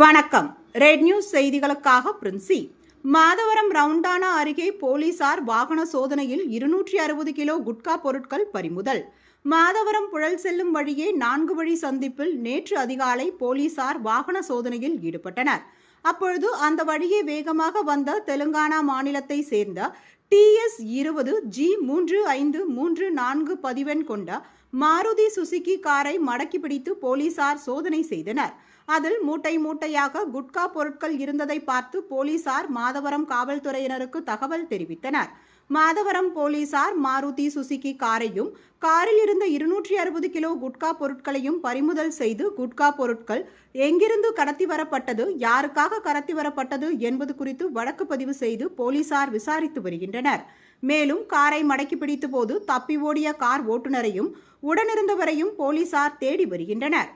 வணக்கம். Red news செய்திகளுக்காக பிரின்சி. மாதவரம் ரவுண்டானா அருகே போலீசார் வாகன சோதனையில் இருநூற்றி அறுபது கிலோ குட்கா பொருட்கள் பறிமுதல். மாதவரம் புழல் செல்லும் வழியே நான்கு வழி சந்திப்பில் நேற்று அதிகாலை போலீசார் வாகன சோதனையில் ஈடுபட்டனர். அப்பொழுது அந்த வழியே வேகமாக வந்த தெலுங்கானா மாநிலத்தை சேர்ந்த டிஎஸ் இருபது ஜி மூன்று ஐந்து மூன்று நான்கு பதிவெண் கொண்ட மாருதி சுசுகி காரை மடக்கி பிடித்து போலீசார் சோதனை செய்தனர். அதில் மூட்டை மூட்டையாக குட்கா பொருட்கள் இருந்ததை பார்த்து போலீசார் மாதவரம் காவல்துறையினருக்கு தகவல் தெரிவித்தனர். மாதவரம் போலீசார் மாருதி சுசுகி காரையும் காரில் இருந்த இருநூற்றி அறுபது கிலோ குட்கா பொருட்களையும் பறிமுதல் செய்து குட்கா பொருட்கள் எங்கிருந்து கடத்தி வரப்பட்டது யாருக்காக கடத்தி வரப்பட்டது என்பது குறித்து வழக்கு பதிவு செய்து போலீசார் விசாரித்து வருகின்றனர். மேலும் காரை மடக்கி பிடித்த போது தப்பி ஓடிய கார் ஓட்டுநரையும் உடனிருந்தவரையும் போலீசார் தேடி வருகின்றனர்.